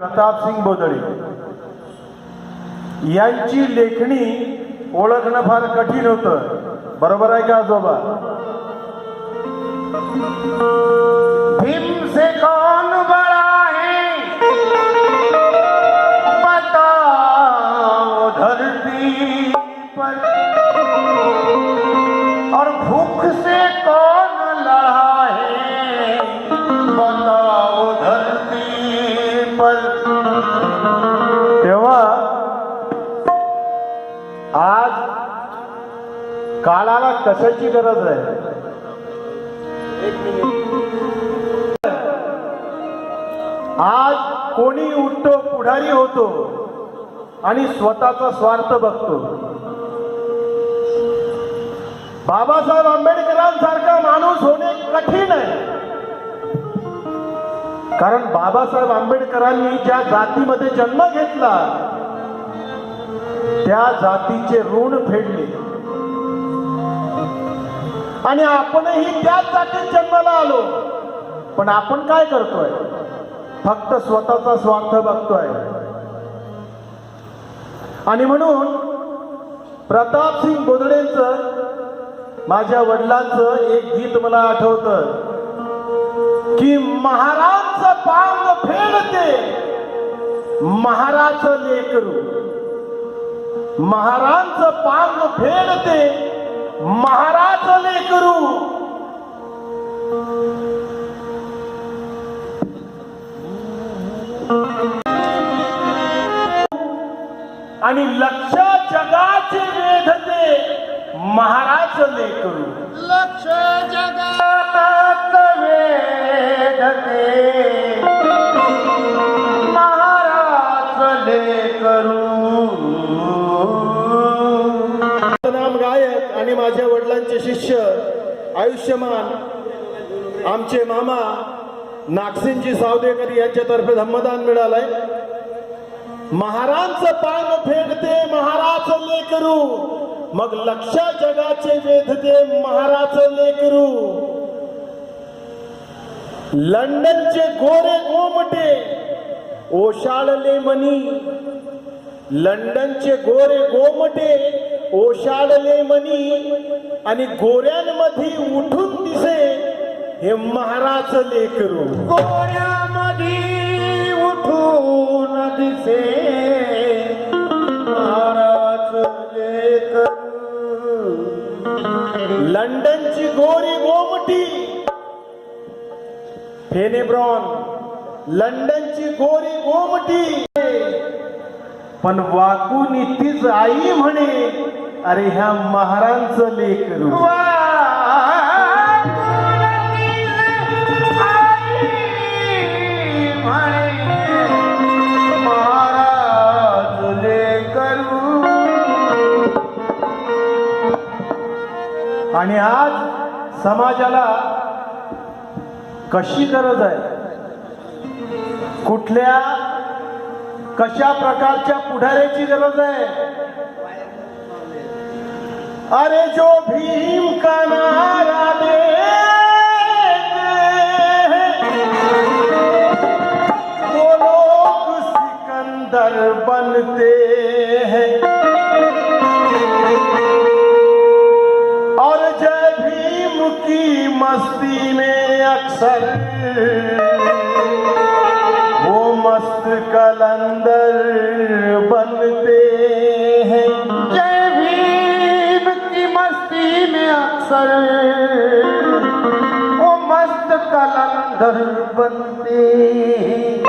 प्रतापसिंग बोदळे. यांची लेखणी ओळखणं फार कठीण होतं. बरोबर आहे का आजोबा? भीम से कौन काळाला कशाची गरज आहे? आज कोणी उठतो पुढारी होतो आणि स्वतःचा स्वार्थ बघतो. बाबासाहेब आंबेडकरांसारखा माणूस होणे कठीण आहे. कारण बाबासाहेब आंबेडकरांनी ज्या जातीमध्ये जन्म घेतला त्या जातीचे ऋण फेडले. आणि आपणही त्याच जातीत जन्माला आलो. पण आपण काय करतोय? फक्त स्वतःचा स्वार्थ बघतोय. आणि म्हणून प्रतापसिंग बोदडेंचं माझ्या वडिलांचं एक गीत मला आठवतं की महाराजचं पांग फेडते महाराज लेकरू महाराज पांग फेडते महाराज लेकरू आणि लक्ष जगाचे वेधते महाराज लेकरू. लक्ष जगात वेधते महाराज लेकरू. नाम आयुष्यमान आमचे मामा नागसिंगजी सावदेकर यांच्यातर्फे धम्मदान मिळालंय. महाराजचं पान फेडते महाराज लेकरू. मग लक्ष जगाचे वेधते महाराज लेकरू. लंडनचे गोरे गोमटे ओशाळले मनी. लंडनचे गोरे गोमटे ओशाळले मनी आणि गोऱ्यांमध्ये उठून दिसे हे महाराज लेकरू. गोऱ्यामध्ये उठून दिसे महाराज लेकरू. लंडनची गोरी गोमटी. फेनेब्रॉन लंडनची गोरी गोमटी. पण वाकून तीच आई म्हणे अरे ह्या महारांचं लेकरू महाराज लेकरू आणि आज समाजाला कशी गरज आहे? कुठल्या कशा प्रकारच्या पुढाऱ्याची गरज आहे? अरे जो भीम का नारा दे वो लोग सिकंदर बनते हैं। और जय भीम की मस्ती में अक्सर असल। ओ मस्त कलंदर बनते।